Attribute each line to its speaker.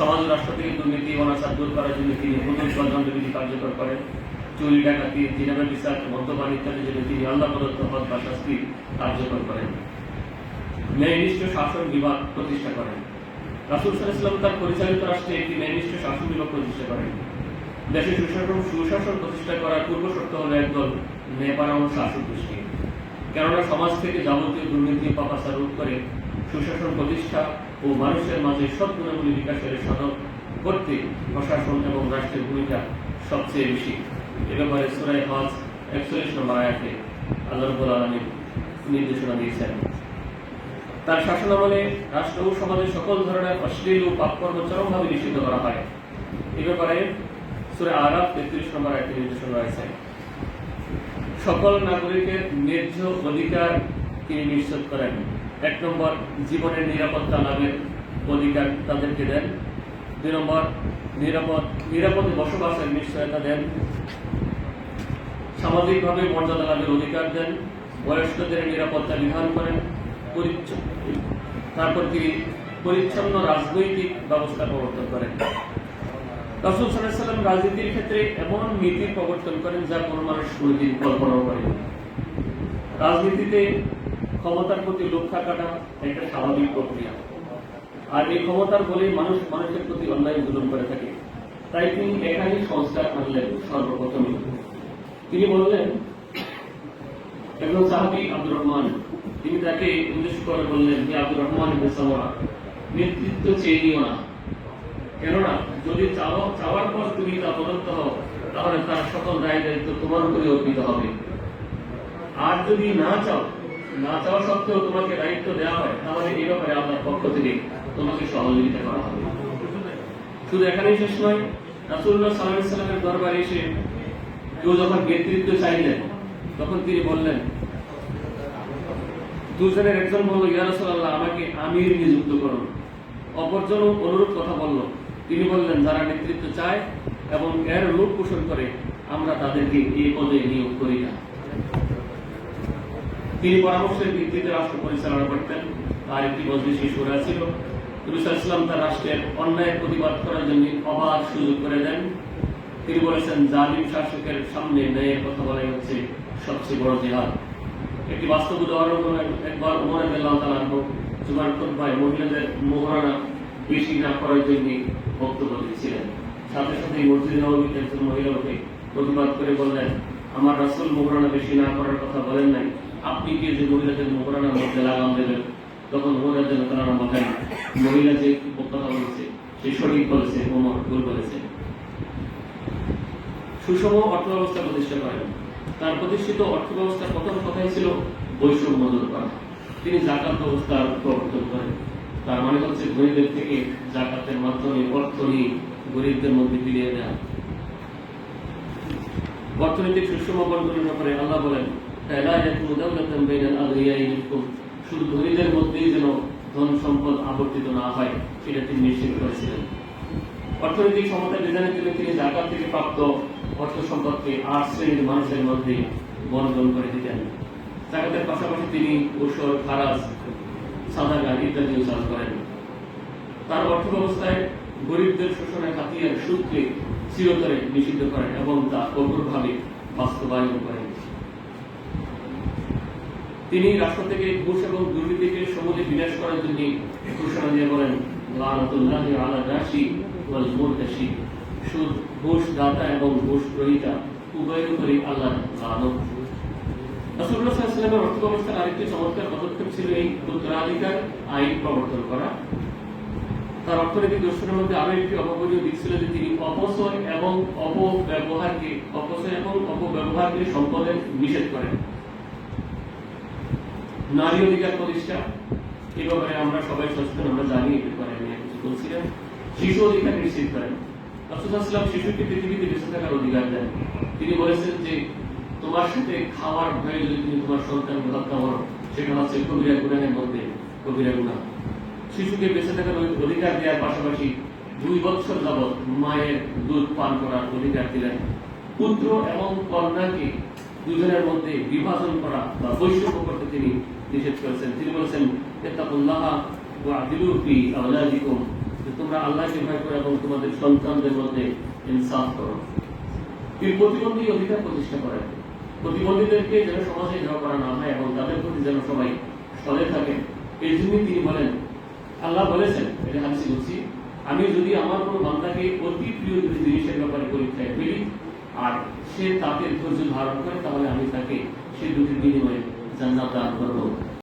Speaker 1: সমাজ রাষ্ট্র থেকে দুর্নীতি অনাচার দূর করার জন্য তিনি নতুন ষড়যন্ত্রবিধি কার্যকর করেন। চুরি, ডাকাতি জিনাবে বিচার, মদ্যপান ইত্যাদির জন্য তিনি আল্লাহ প্রদত্ত পদ বা শাস্তি কার্যকর করেন। ন্যায়নিষ্ঠ শাসন বিভাগ প্রতিষ্ঠা করেন। রাসুল সাল্লাম তার পরিচালিত রাষ্ট্রে একটি ন্যায়নিষ্ঠ শাসন বিভাগ প্রতিষ্ঠা করেন। দেশে সুশাসন সুশাসন প্রতিষ্ঠা করার পূর্ব শর্ত হল একদল ন্যায়পরায়ণ শাসক গোষ্ঠী। কেননা সমাজ থেকে যাবতীয় দুর্নীতি পাপাসা রোধ করে সুশাসন প্রতিষ্ঠা ও মানুষের মাঝে সৎ গুণাবলী বিকাশের সদক করতে প্রশাসন এবং রাষ্ট্রের ভূমিকা সবচেয়ে বেশি। এ ব্যাপারে সুরাই হজ একচল্লিশ নম্বর আয়াতে আল্লাহ রব্বুল আলমী নির্দেশনা দিয়েছেন। তার শাসনামলে রাষ্ট্র ও সমাজের সকল ধরনের অশ্লীল ও পাপকর্ম চরমভাবে নিষিদ্ধ করা হয়। এ ব্যাপারে সুরে আরাফ তেত্রিশ নম্বর আয়াতে নির্দেশনা রয়েছে। সকল নাগরিকের ন্যায্য অধিকার তিনি নিশ্চিত করেন। এক নম্বর জীবনের নিরাপত্তা লাভের অধিকার তাদেরকে দেন। দুই নম্বর নিরাপদ, নিরাপদে বসবাসের নিশ্চয়তা দেন। সামাজিকভাবে মর্যাদা লাভের অধিকার দেন। বয়স্কদের নিরাপত্তা বিধান করেন। তারপর তিনি পরিচ্ছন্ন রাজনৈতিক ব্যবস্থা প্রবর্তন করেন। রসুল সাল্লাম রাজনীতির ক্ষেত্রে এমন নীতি প্রবর্তন করেন যা কোনো মানুষ কোনোদিন কল্পনাও করেনি। রাজনীতিতে ক্ষমতার প্রতি লোভ থাকাটা একটা স্বাভাবিক প্রক্রিয়া। আর এই ক্ষমতার বলে মানুষ মানুষের প্রতি অন্যায় জুলুম করে থাকে। তাই তিনি একাই সংস্কার আনলেন সর্বপ্রথমে। তিনি বললেন, একজন সাহাবি আব্দুর রহমান, তিনি তাকে উদ্দেশ্য করে বললেন যে আব্দুর রহমান সামরা নেতৃত্ব চেয়ে নিও না। কেননা, যদি চাওয়া, চাওয়ার পর তুমি তা প্রদত্ত হও, তাহলে তার সকল দায় দায়িত্ব তোমার উপরে অর্পিত হবে। আর যদি না চাও না চাওয়া সত্ত্বেও তোমাকে দায়িত্ব দেওয়া হয়, তাহলে এই ব্যাপারে আপনার পক্ষ থেকে তোমাকে সহযোগিতা করা হবে। শুধু এখানেই শেষ নয় রাসুল্লাহ সাল্লাহ সাল্লামের দরবারে এসে কেউ যখন নেতৃত্ব চাইলেন, তখন তিনি বললেন, দুজনের একজন বলল ইয়ারসাল্লাহ আমাকে আমির নিযুক্ত করুন। অপরজন অনুরূপ কথা বলল, তিনি বললেন, যারা নেতৃত্ব চায় এবং এর রূপ পোষণ করে, আমরা তাদেরকে এই পদে নিয়োগ করি না। তিনি পরামর্শের ভিত্তিতে রাষ্ট্র পরিচালনা করতেন। তার একটি মজলিসি সুরা ছিল। ইসলাম তার রাষ্ট্রের অন্যায় প্রতিবাদ করার জন্য অবাধ সুযোগ করে দেন। তিনি বলেছেন, জালিম শাসকের সামনে ন্যায়ের কথা বলাই হচ্ছে সবচেয়ে বড় জেহাদ। একটি বাস্তব উদাহরণ একবার উমর আল্লাহ তালাহ জুমার খোদ্ায় মহিলাদের মোহরানা বেশি না করার জন্য বক্তব্য দিয়েছিলেন। সাথে সাথে মসজিদ নবীতে একজন মহিলা উঠে প্রতিবাদ করে বললেন আমার রাসুল মোহরানা বেশি না করার কথা বলেন নাই। আপনি কি যে মহিলাদের মোহরানার মধ্যে লাগাম দেবেন? তখন উমরের জন্য তারা বলেন মহিলা যে কথা বলেছে, সে সঠিক বলেছে ওমর ভুল বলেছে। সুষম অর্থব্যবস্থা প্রতিষ্ঠা করেন। তার প্রতিষ্ঠিত অর্থব্যবস্থার প্রথম কথাই ছিল বৈষম্য দূর করা। তিনি জাকাত ব্যবস্থার প্রবর্তন করেন। তার মানে হচ্ছে গরিবদের থেকে জাকাতের মাধ্যমে অর্থ নিয়ে গরিবদের মধ্যে ফিরিয়ে দেওয়া অর্থনৈতিক সুষম বন্টনের ব্যাপারে আল্লাহ বলেন, "ফালা ইয়াকুনু দাওলাতান বাইনাল আগনিয়াই শুধু ধনীদের মধ্যেই যেন ধন সম্পদ আবর্তিত না হয় সেটা তিনি নিশ্চিত করেছিলেন। অর্থনৈতিক সমতা জন্য তিনি জাকাত থেকে প্রাপ্ত অর্থ সম্পদকে আট শ্রেণির মানুষের মধ্যে বন্টন করে দিতেন। জাকাতের পাশাপাশি তিনি খারাজ ইত্যাদিও চাষ করেন। তার অর্থ ব্যবস্থায় গরিবদের শোষণের হাতিয়ার সুদকে চিরতরে নিষিদ্ধ করেন এবং তা কঠোরভাবে বাস্তবায়ন করেন। তিনি রাষ্ট্র থেকে ঘুষ এবং দুর্নীতিকে সমূলে বিনাশ করার জন্য ঘোষণা দিয়ে বলেন, লানাতুল্লাহ আলা রাশি ওয়াল মুরতাশি। সুদ, ঘুষ, দাতা এবং ঘুষ গ্রহীতা উভয়ের উপরই আল্লাহ রাসূলুল্লাহ সাল্লাল্লাহু আলাইহি ওয়াসাল্লামের অর্থ ব্যবস্থার আরেকটি চমৎকার পদক্ষেপ ছিল এই উত্তরাধিকার আইন প্রবর্তন করা। তার অর্থনৈতিক দর্শনের মধ্যে আরও একটি অপরিয় দিক ছিল যে তিনি অপচয় এবং অপব্যবহারকে, অপচয় এবং অপব্যবহারকে সম্পদের নিষেধ করেন। নারী অধিকার প্রতিষ্ঠা, এ ব্যাপারে আমরা সবাই সচেতন, আমরা জানি এই ব্যাপারে আমি কিছু বলছিলাম শিশু অধিকার নিশ্চিত করেন। রাসূলুল্লাহ শিশুকে পৃথিবীতে বেঁচে থাকার অধিকার দেন। তিনি বলেছেন যে, তোমার সাথে খাওয়ার ভয়ে যদি তুমি তোমার সন্তানকে হত্যা করো, সেটা হচ্ছে কবিরা গুণাহের মধ্যে, কবিরা গুণা। শিশুকে বেঁচে থাকার অধিকার দেওয়ার পাশাপাশি দুই বছর যাবৎ মায়ের দুধ পান করার অধিকার দিলেন। পুত্র এবং কন্যাকে দুজনের মধ্যে বিভাজন করা বা বৈষম্য করতে তিনি নিষেধ করেছেন। তিনি বলেছেন তোমরা আল্লাহকে ভয় করো এবং তোমাদের সন্তানদের মধ্যে ইনসাফ করো। তিনি প্রতিবন্ধী অধিকার প্রতিষ্ঠা করেন। প্রতিবন্ধীদেরকে যেন সমাজে ঘেরাও করা না হয় এবং তাদের প্রতি যেন সবাই সদে থাকেন এই জন্যই তিনি বলেন আল্লাহ বলেছেন এটা হাদিসে বলছি, আমি যদি আমার কোনো বান্দাকে অতি প্রিয় যদি জিনিসের ব্যাপারে পরীক্ষায় ফেলি, আর সে তাতে ধৈর্য ধারণ করে, তাহলে আমি তাকে সে দুটি বিনিময়ে জান্নাত দান করব।